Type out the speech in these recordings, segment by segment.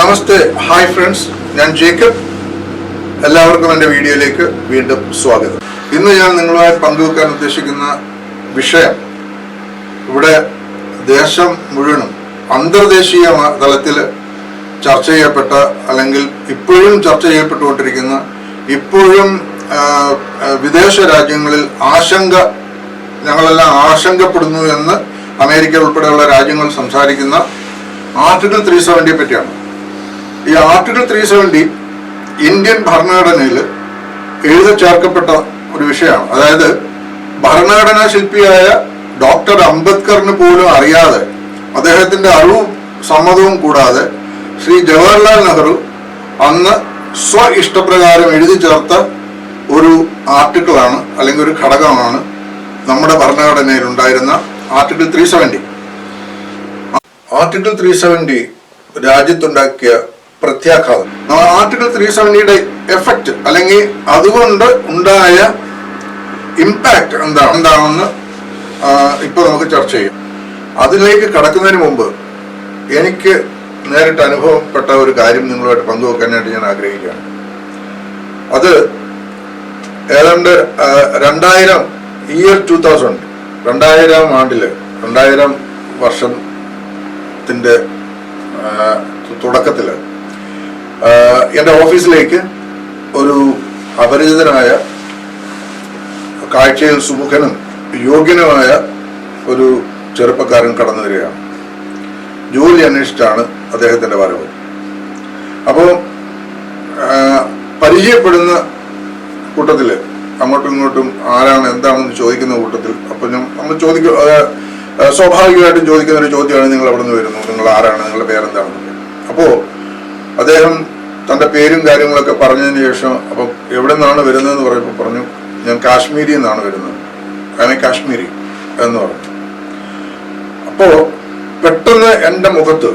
നമസ്തേ. Hi friends ഞാൻ Jacob. എല്ലാവർക്കും എന്റെ വീഡിയോയിലേക്ക് വീണ്ടും സ്വാഗതം. ഇന്ന് ഞാൻ നിങ്ങളുമായി പങ്കുവെക്കാൻ ഉദ്ദേശിക്കുന്ന വിഷയം ഇവിടെ ദേശം മുഴുവനും അന്തർദേശീയ തലത്തിൽ ചർച്ച ചെയ്യപ്പെട്ട അല്ലെങ്കിൽ ഇപ്പോഴും ചർച്ച ചെയ്യപ്പെട്ടുകൊണ്ടിരിക്കുന്ന ഇപ്പോഴും വിദേശ രാജ്യങ്ങളിൽ ആശങ്ക ഞങ്ങളെല്ലാം ആശങ്കപ്പെടുന്നു എന്ന് അമേരിക്ക ഉൾപ്പെടെയുള്ള രാജ്യങ്ങൾ സംസാരിക്കുന്ന ആർട്ടിക്കിൾ ത്രീ സെവന്റിയെ പറ്റിയാണ്. ഈ ആർട്ടിക്കിൾ ത്രീ സെവന്റി ഇന്ത്യൻ ഭരണഘടനയിൽ എഴുതി ചേർക്കപ്പെട്ട ഒരു വിഷയമാണ്. അതായത് ഭരണഘടനാ ശില്പിയായ ഡോക്ടർ അംബേദ്കറിന് പോലും അറിയാതെ അദ്ദേഹത്തിന്റെ അറിവും സമ്മതവും കൂടാതെ ശ്രീ ജവഹർലാൽ നെഹ്റു അന്ന് സ്വ ഇഷ്ടപ്രകാരം എഴുതി ചേർത്ത ഒരു ആർട്ടിക്കിളാണ് അല്ലെങ്കിൽ ഒരു ഘടകമാണ് നമ്മുടെ ഭരണഘടനയിൽ ഉണ്ടായിരുന്ന article three seventy article three seventy രാജ്യത്തുണ്ടാക്കിയ പ്രത്യാഘാതം. ആർട്ടിക്കിൾ ത്രീ സെവന്റിയുടെ എഫക്റ്റ് അല്ലെങ്കിൽ അതുകൊണ്ട് ഉണ്ടായ ഇമ്പാക്റ്റ് എന്താ എന്താണെന്ന് ഇപ്പൊ നമുക്ക് ചർച്ച ചെയ്യാം. അതിലേക്ക് കടക്കുന്നതിന് മുമ്പ് എനിക്ക് നേരിട്ട് അനുഭവപ്പെട്ട ഒരു കാര്യം നിങ്ങളുമായിട്ട് പങ്കുവെക്കാനായിട്ട് ഞാൻ ആഗ്രഹിക്കുകയാണ്. അത് ഏതാണ്ട് രണ്ടായിരം ഇയർ ടൂ തൗസൻഡ് രണ്ടായിരം ആണ്ടിൽ രണ്ടായിരം വർഷത്തിന്റെ തുടക്കത്തിൽ എന്റെ ഓഫീസിലേക്ക് ഒരു അപരിചിതനായ കാഴ്ചയിൽ സുമുഖനും യോഗ്യനുമായ ഒരു ചെറുപ്പക്കാരൻ കടന്നു വരികയാണ്. ജോലി അന്വേഷിച്ചാണ് അദ്ദേഹത്തിന്റെ വരവ്. അപ്പോൾ പരിചയപ്പെടുന്ന കൂട്ടത്തിൽ അങ്ങോട്ടും ഇങ്ങോട്ടും ആരാണ് എന്താണെന്ന് ചോദിക്കുന്ന കൂട്ടത്തിൽ അപ്പൊ നമ്മൾ ചോദിക്കും സ്വാഭാവികമായിട്ടും ചോദിക്കുന്ന ഒരു ചോദ്യമാണ് നിങ്ങൾ അവിടെ നിന്ന് വരുന്നു? നിങ്ങൾ ആരാണ്? നിങ്ങളുടെ പേരെന്താണെന്നൊക്കെ. അപ്പോ അദ്ദേഹം തന്റെ പേരും കാര്യങ്ങളൊക്കെ പറഞ്ഞതിന് ശേഷം അപ്പൊ എവിടെ നിന്നാണ് വരുന്നതെന്ന് പറയുമ്പോൾ പറഞ്ഞു ഞാൻ കാശ്മീരിൽ നിന്നാണ് വരുന്നത്. അങ്ങനെ കാശ്മീരി എന്ന് പറഞ്ഞു. അപ്പോ പെട്ടെന്ന് എന്റെ മുഖത്ത്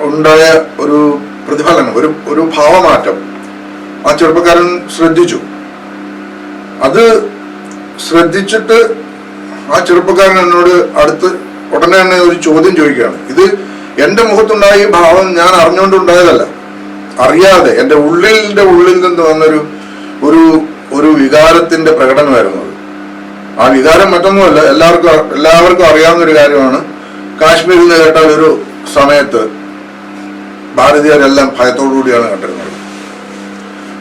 ഉണ്ടായ ഒരു പ്രതിഫലനം ഒരു ഒരു ഭാവമാറ്റം ആ ചെറുപ്പക്കാരൻ ശ്രദ്ധിച്ചു. അത് ശ്രദ്ധിച്ചിട്ട് ആ ചെറുപ്പക്കാരൻ എന്നോട് അടുത്ത് ഉടനെ തന്നെ ഒരു ചോദ്യം ചോദിക്കുകയാണ്. ഇത് എന്റെ മുഖത്തുണ്ടായ ഈ ഭാവം ഞാൻ അറിഞ്ഞുകൊണ്ടുണ്ടായതല്ല. അറിയാതെ എന്റെ ഉള്ളിന്റെ ഉള്ളിൽ നിന്ന് വന്നൊരു ഒരു ഒരു വികാരത്തിന്റെ പ്രകടനമായിരുന്നു അത്. ആ വികാരം മറ്റൊന്നുമല്ല എല്ലാവർക്കും എല്ലാവർക്കും അറിയാവുന്ന ഒരു കാര്യമാണ്. കാശ്മീരിൽ നിന്ന് കേട്ടാൽ ഒരു സമയത്ത് ഭാരതീയരെല്ലാം ഭയത്തോടു കൂടിയാണ് കണ്ടിരുന്നത്.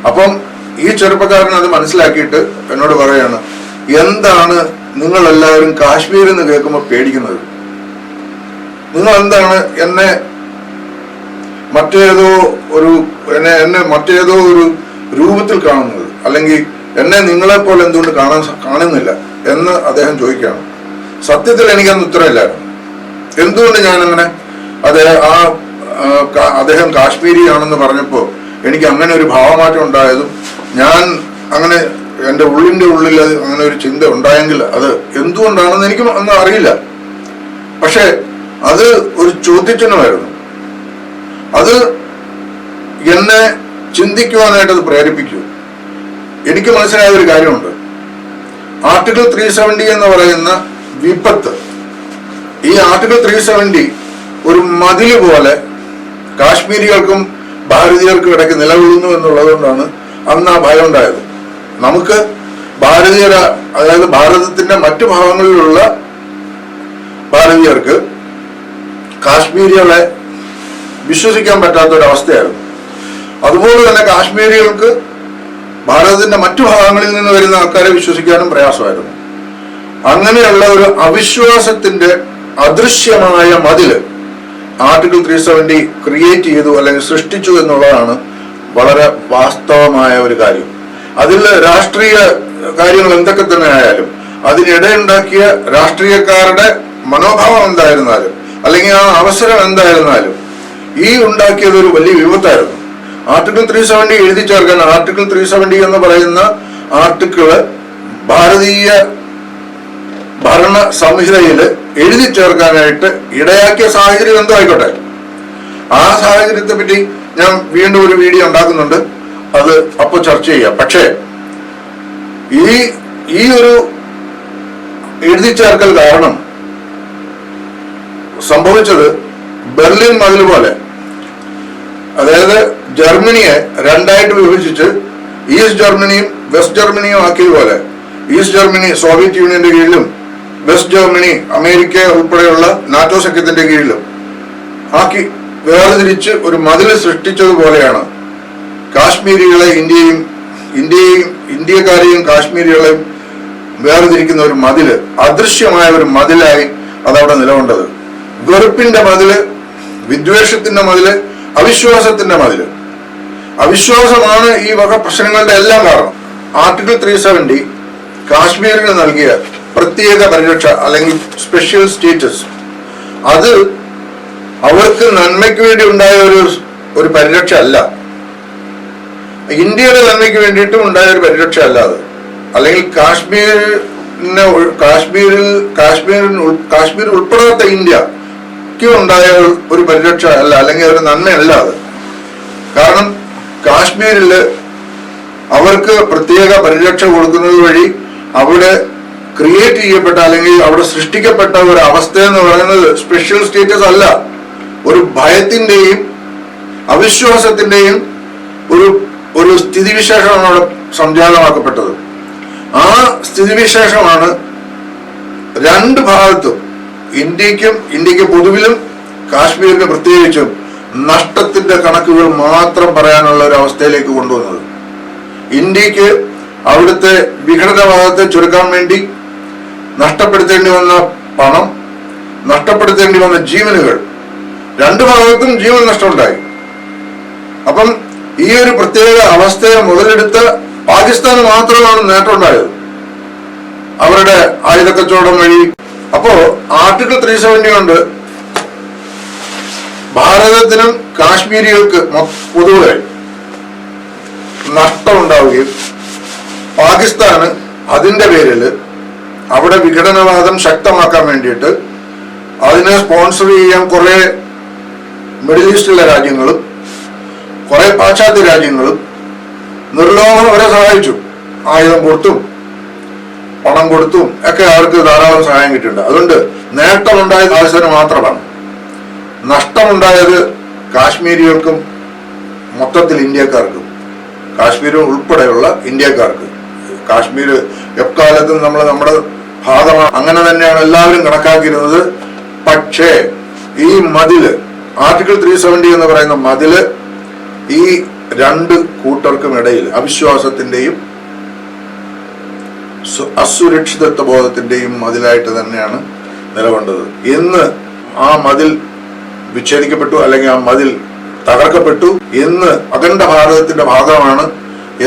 അപ്പം ഈ ചെറുപ്പക്കാരൻ അത് മനസ്സിലാക്കിയിട്ട് എന്നോട് പറയാണ് എന്താണ് നിങ്ങളെല്ലാവരും കാശ്മീരിൽ നിന്ന് കേൾക്കുമ്പോൾ പേടിക്കുന്നത്? നിങ്ങൾ എന്താണ് എന്നെ മറ്റേതോ ഒരു എന്നെ എന്നെ മറ്റേതോ ഒരു രൂപത്തിൽ കാണുന്നത്? അല്ലെങ്കിൽ എന്നെ നിങ്ങളെ പോലെ എന്തുകൊണ്ട് കാണാൻ കാണുന്നില്ല എന്ന് അദ്ദേഹം ചോദിക്കുകയാണ്. സത്യത്തിൽ എനിക്കന്ന് ഉത്തരമില്ലായിരുന്നു എന്തുകൊണ്ട് ഞാൻ അങ്ങനെ അദ്ദേഹം ആ അദ്ദേഹം കാശ്മീരി ആണെന്ന് പറഞ്ഞപ്പോൾ എനിക്ക് അങ്ങനെ ഒരു ഭാവമാറ്റം ഉണ്ടായതും ഞാൻ അങ്ങനെ എന്റെ ഉള്ളിന്റെ ഉള്ളിൽ അങ്ങനെ ഒരു ചിന്ത ഉണ്ടായെങ്കിൽ അത് എന്തുകൊണ്ടാണെന്ന് എനിക്ക് അന്ന് അറിയില്ല. പക്ഷെ അത് ഒരു ചോദ്യചിഹ്നമായിരുന്നു. അത് എന്നെ ചിന്തിക്കുവാനായിട്ട് അത് പ്രേരിപ്പിക്കൂ എനിക്ക് മനസ്സിലായ ഒരു കാര്യമുണ്ട്. ആർട്ടിക്കിൾ ത്രീ സെവന്റി എന്ന് പറയുന്ന വിപത്ത്. ഈ ആർട്ടിക്കിൾ ത്രീ സെവന്റി ഒരു മതിൽ പോലെ കാശ്മീരികൾക്കും ഭാരതീയർക്കും ഇടയ്ക്ക് നിലകൊള്ളുന്നു എന്നുള്ളതുകൊണ്ടാണ് അന്ന് ആ ഭയം ഉണ്ടായത് നമുക്ക് ഭാരതീയ അതായത് ഭാരതത്തിന്റെ മറ്റു ഭാഗങ്ങളിലുള്ള ഭാരതീയർക്ക് കാശ്മീരികളെ വിശ്വസിക്കാൻ പറ്റാത്ത ഒരു അവസ്ഥയായിരുന്നു അതുപോലെ തന്നെ കാശ്മീരികൾക്ക് ഭാരതത്തിന്റെ മറ്റു ഭാഗങ്ങളിൽ നിന്ന് വരുന്ന ആൾക്കാരെ വിശ്വസിക്കാനും പ്രയാസമായിരുന്നു. അങ്ങനെയുള്ള ഒരു അവിശ്വാസത്തിന്റെ അദൃശ്യമായ മതിൽ ആർട്ടിക്കിൾ ത്രീ സെവന്റി ക്രിയേറ്റ് ചെയ്തു അല്ലെങ്കിൽ സൃഷ്ടിച്ചു എന്നുള്ളതാണ് വളരെ വാസ്തവമായ ഒരു കാര്യം. അതിൽ രാഷ്ട്രീയ കാര്യങ്ങൾ എന്തൊക്കെ തന്നെ ആയാലും അതിനിടയുണ്ടാക്കിയ രാഷ്ട്രീയക്കാരുടെ മനോഭാവം എന്തായിരുന്നാലും അല്ലെങ്കിൽ ആ അവസരം എന്തായിരുന്നാലും ഈ ഉണ്ടാക്കിയത് ഒരു വലിയ വിപത്തായിരുന്നു. ആർട്ടിക്കിൾ ത്രീ സെവന്റി എഴുതി ചേർക്കാൻ ആർട്ടിക്കിൾ ത്രീ സെവന്റി എന്ന് പറയുന്ന ആർട്ടിക്കിൾ ഭാരതീയ ഭരണ സംഹിതയിൽ എഴുതി ചേർക്കാനായിട്ട് ഇടയാക്കിയ സാഹചര്യം എന്തോ ആയിക്കോട്ടെ. ആ സാഹചര്യത്തെ പറ്റി ഞാൻ വീണ്ടും ഒരു വീഡിയോ ഉണ്ടാക്കുന്നുണ്ട്. അത് അപ്പോൾ ചർച്ച ചെയ്യാം. പക്ഷേ ഈ ഈ ഒരു എഴുതി ചേർക്കൽ കാരണം സംഭവിച്ചത് ബെർലിൻ മതിൽ പോലെ. അതായത് ജർമ്മനിയെ രണ്ടായിട്ട് വിഭജിച്ച് ഈസ്റ്റ് ജർമ്മനിയും വെസ്റ്റ് ജർമ്മനിയും ആക്കിയതുപോലെ ഈസ്റ്റ് ജർമ്മനി സോവിയറ്റ് യൂണിയന്റെ കീഴിലും വെസ്റ്റ് ജർമ്മനി അമേരിക്ക ഉൾപ്പെടെയുള്ള നാറ്റോ സഖ്യത്തിന്റെ കീഴിലും ആക്കി വേർതിരിച്ച് ഒരു മതിൽ സൃഷ്ടിച്ചതുപോലെയാണ് കാശ്മീരികളെ ഇന്ത്യയും ഇന്ത്യയും ഇന്ത്യക്കാരെയും കാശ്മീരികളെയും വേർതിരിക്കുന്ന ഒരു മതിൽ അദൃശ്യമായ ഒരു മതിലായി അതവിടെ നിലകൊണ്ടത്. വെറുപ്പിന്റെ മതിൽ വിദ്വേഷത്തിന്റെ മതിൽ അവിശ്വാസത്തിന്റെ മതിൽ. അവിശ്വാസമാണ് ഈ വക പ്രശ്നങ്ങളുടെ എല്ലാം കാരണം. ആർട്ടിക്കിൾ ത്രീ സെവന്റി കാശ്മീരിന് നൽകിയ പ്രത്യേക പരിരക്ഷ അല്ലെങ്കിൽ സ്പെഷ്യൽ സ്റ്റേറ്റസ് അത് അവർക്ക് നന്മയ്ക്ക് വേണ്ടി ഉണ്ടായ ഒരു ഒരു പരിരക്ഷ അല്ല. ഇന്ത്യയുടെ നന്മയ്ക്ക് വേണ്ടിയിട്ടും ഉണ്ടായ ഒരു പരിരക്ഷ അല്ല അത്. അല്ലെങ്കിൽ കാശ്മീരിനെ കാശ്മീരിൽ കാശ്മീരിൽ കാശ്മീർ ഉൾപ്പെടാത്ത ഇന്ത്യയ്ക്ക് ഉണ്ടായ ഒരു പരിരക്ഷ അല്ല അല്ലെങ്കിൽ ഒരു നന്മയല്ല അത്. കാരണം കാശ്മീരിൽ അവർക്ക് പ്രത്യേക പരിരക്ഷ കൊടുക്കുന്നത് വഴി അവിടെ ക്രിയേറ്റ് ചെയ്യപ്പെട്ട അല്ലെങ്കിൽ അവിടെ സൃഷ്ടിക്കപ്പെട്ട ഒരു അവസ്ഥ എന്ന് പറയുന്നത് സ്പെഷ്യൽ സ്റ്റേറ്റസ് അല്ല. ഒരു ഭയത്തിന്റെയും അവിശ്വാസത്തിന്റെയും ഒരു ഒരു സ്ഥിതിവിശേഷമാണ് അവിടെ സംജാതമാക്കപ്പെട്ടത്. ആ സ്ഥിതിവിശേഷമാണ് രണ്ട് ഭാഗത്തും ഇന്ത്യക്കും ഇന്ത്യയ്ക്ക് പൊതുവിലും കാശ്മീരിന് പ്രത്യേകിച്ചും നഷ്ടത്തിന്റെ കണക്കുകൾ മാത്രം പറയാനുള്ള ഒരു അവസ്ഥയിലേക്ക് കൊണ്ടുവന്നത്. ഇന്ത്യയ്ക്ക് അവിടുത്തെ വിഘടനവാദത്തെ ചുരുക്കാൻ വേണ്ടി നഷ്ടപ്പെടുത്തേണ്ടി വന്ന പണം നഷ്ടപ്പെടുത്തേണ്ടി വന്ന ജീവനുകൾ രണ്ടു ഭാഗത്തും ജീവൻ നഷ്ടമുണ്ടായി. അപ്പം ഈ ഒരു പ്രത്യേക അവസ്ഥയെ മുതലെടുത്ത് പാകിസ്ഥാന് മാത്രമാണ് നേട്ടമുണ്ടായത്. അവരുടെ ആയുധ കച്ചവടം വഴി അപ്പോ ആർട്ടിക്കിൾ ത്രീ സെവന്റി കൊണ്ട് ഭാരതത്തിനും കാശ്മീരികൾക്ക് പൊതുവെ നഷ്ടമുണ്ടാവുകയും പാകിസ്ഥാന് അതിന്റെ പേരിൽ അവിടെ വിഘടനവാദം ശക്തമാക്കാൻ വേണ്ടിയിട്ട് അതിനെ സ്പോൺസർ ചെയ്യാൻ കുറെ മിഡിൽ ഈസ്റ്റിലെ രാജ്യങ്ങളും കുറെ പാശ്ചാത്യ രാജ്യങ്ങളും നിർലോഭം അവരെ സഹായിച്ചു. ആയുധം കൊടുത്തും പണം കൊടുത്തും ഒക്കെ അവർക്ക് ധാരാളം സഹായം കിട്ടിയിട്ടുണ്ട്. അതുകൊണ്ട് നേട്ടമുണ്ടായത് ആശുപത്രി മാത്രമാണ്. നഷ്ടമുണ്ടായത് കാശ്മീരികൾക്കും മൊത്തത്തിൽ ഇന്ത്യക്കാർക്കും കാശ്മീർ ഉൾപ്പെടെയുള്ള ഇന്ത്യക്കാർക്ക്. കാശ്മീർ എക്കാലത്തും നമ്മൾ നമ്മുടെ ഭാഗമാണ്. അങ്ങനെ തന്നെയാണ് എല്ലാവരും കണക്കാക്കിയിരുന്നത്. പക്ഷേ ഈ മതിൽ ആർട്ടിക്കിൾ ത്രീ സെവന്റി എന്ന് പറയുന്ന മതിൽ ഈ രണ്ട് കൂട്ടർക്കും ഇടയിൽ അവിശ്വാസത്തിന്റെയും അസുരക്ഷിതത്വ ബോധത്തിന്റെയും മതിലായിട്ട് തന്നെയാണ് നിലകൊണ്ടത്. ഇന്ന് ആ മതിൽ വിച്ഛേദിക്കപ്പെട്ടു അല്ലെങ്കിൽ ആ മതിൽ തകർക്കപ്പെട്ടു ഇന്ന് അഖണ്ഡ ഭാരതത്തിന്റെ ഭാഗമാണ്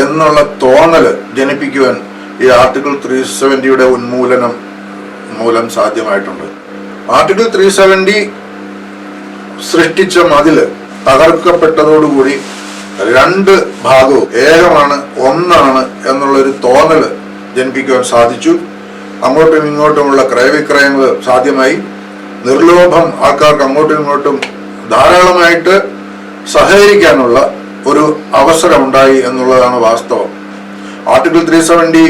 എന്നുള്ള തോന്നൽ ജനിപ്പിക്കുവാൻ ഈ ആർട്ടിക്കിൾ ത്രീ സെവന്റിയുടെ ഉന്മൂലനം മൂലം സാധ്യമായിട്ടുണ്ട്. ആർട്ടിക്കിൾ ത്രീ സെവന്റി സൃഷ്ടിച്ച മതിൽ തകർക്കപ്പെട്ടതോടുകൂടി രണ്ട് ഭാഗവും ഏകമാണ് ഒന്നാണ് എന്നുള്ളൊരു തോന്നൽ ജനിപ്പിക്കുവാൻ സാധിച്ചു. അങ്ങോട്ടും ഇങ്ങോട്ടുമുള്ള ക്രയവിക്രയങ്ങൾ സാധ്യമായി. നിർലോഭം ആൾക്കാർക്ക് അങ്ങോട്ടും ഇങ്ങോട്ടും ധാരാളമായിട്ട് സഹകരിക്കാനുള്ള ഒരു അവസരം ഉണ്ടായി എന്നുള്ളതാണ് വാസ്തവം. ആർട്ടിക്കിൾ ത്രീ സെവന്റി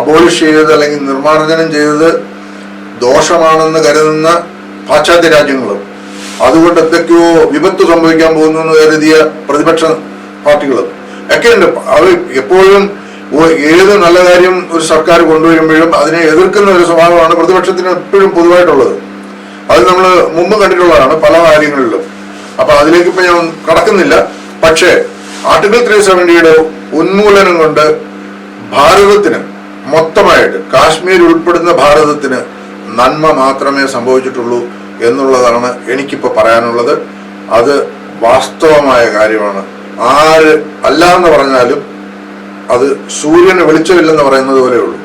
അബോളിഷ് ചെയ്തത് അല്ലെങ്കിൽ നിർമ്മാർജനം ചെയ്തത് ദോഷമാണെന്ന് കരുതുന്ന പാശ്ചാത്യ രാജ്യങ്ങളും അതുകൊണ്ട് എന്തൊക്കെയോ വിപത്ത് സംഭവിക്കാൻ പോകുന്നു എന്ന് കരുതിയ പ്രതിപക്ഷ പാർട്ടികളും ഒക്കെയുണ്ട് അവർ എപ്പോഴും ഏത് നല്ല കാര്യം ഒരു സർക്കാർ കൊണ്ടുവരുമ്പോഴും അതിനെ എതിർക്കുന്ന ഒരു സ്വഭാവമാണ് പ്രതിപക്ഷത്തിന് എപ്പോഴും പൊതുവായിട്ടുള്ളത്. അത് നമ്മൾ മുമ്പ് കണ്ടിട്ടുള്ളതാണ് പല കാര്യങ്ങളിലും. അപ്പൊ അതിലേക്ക് ഇപ്പൊ ഞാൻ കടക്കുന്നില്ല. പക്ഷേ ആർട്ടിക്കിൾ ത്രീ സെവന്റിയുടെ ഉന്മൂലനം കൊണ്ട് ഭാരതത്തിന് മൊത്തമായിട്ട് കാശ്മീർ ഉൾപ്പെടുന്ന ഭാരതത്തിന് നന്മ മാത്രമേ സംഭവിച്ചിട്ടുള്ളൂ എന്നുള്ളതാണ് എനിക്കിപ്പോൾ പറയാനുള്ളത്. അത് വാസ്തവമായ കാര്യമാണ്. ആര് അല്ല എന്ന് പറഞ്ഞാലും അത് സൂര്യന് വെളിച്ചമില്ലെന്ന് പറയുന്നത് പോലെയുള്ളൂ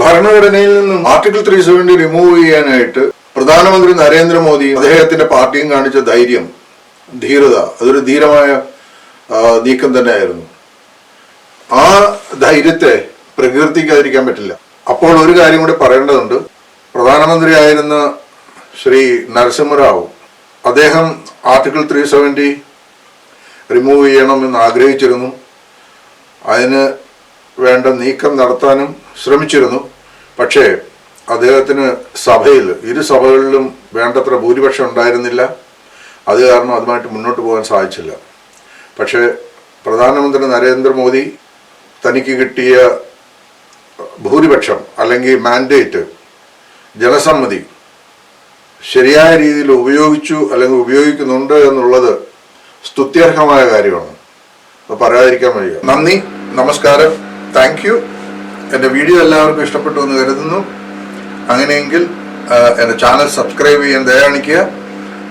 ഭരണഘടനയിൽ നിന്നും ആർട്ടിക്കിൾ ത്രീ സെവന്റി റിമൂവ് ചെയ്യാനായിട്ട് പ്രധാനമന്ത്രി നരേന്ദ്രമോദി അദ്ദേഹത്തിന്റെ പാർട്ടിയും കാണിച്ച ധൈര്യം ധീരത അതൊരു ധീരമായ നീക്കം തന്നെയായിരുന്നു. ആ ധൈര്യത്തെ പ്രകീർത്തിക്കാതിരിക്കാൻ പറ്റില്ല. അപ്പോൾ ഒരു കാര്യം കൂടി പറയേണ്ടതുണ്ട്. പ്രധാനമന്ത്രിയായിരുന്ന ശ്രീ നരസിംഹറാവു അദ്ദേഹം ആർട്ടിക്കിൾ ത്രീ സെവന്റി റിമൂവ് ചെയ്യണമെന്ന് ആഗ്രഹിച്ചിരുന്നു. അതിന് വേണ്ട നീക്കം നടത്താനും ശ്രമിച്ചിരുന്നു. പക്ഷേ അദ്ദേഹത്തിന് സഭയിൽ ഇരു സഭകളിലും വേണ്ടത്ര ഭൂരിപക്ഷം ഉണ്ടായിരുന്നില്ല. അത് കാരണം അതുമായിട്ട് മുന്നോട്ട് പോകാൻ സാധിച്ചില്ല. പക്ഷേ പ്രധാനമന്ത്രി നരേന്ദ്രമോദി തനിക്ക് കിട്ടിയ ഭൂരിപക്ഷം അല്ലെങ്കിൽ മാൻഡേറ്റ് ജനസമ്മതി ശരിയായ രീതിയിൽ ഉപയോഗിച്ചു അല്ലെങ്കിൽ ഉപയോഗിക്കുന്നുണ്ട് എന്നുള്ളത് സ്തുത്യർഹമായ കാര്യമാണ്. പറയാതിരിക്കാൻ വയ്യ. നന്ദി നമസ്കാരം. താങ്ക് യു എന്റെ വീഡിയോ എല്ലാവർക്കും ഇഷ്ടപ്പെട്ടു എന്ന് കരുതുന്നു. അങ്ങനെയെങ്കിൽ എന്റെ ചാനൽ സബ്സ്ക്രൈബ് ചെയ്യാൻ ദയാണിക്കുക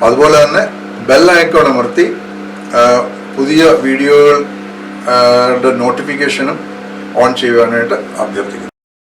അതുപോലെ തന്നെ ബെൽ ഐക്കോൺ അമർത്തി പുതിയ വീഡിയോകളുടെ നോട്ടിഫിക്കേഷനും ഓൺ ചെയ്യുവാനായിട്ട് അഭ്യർത്ഥിക്കുന്നു.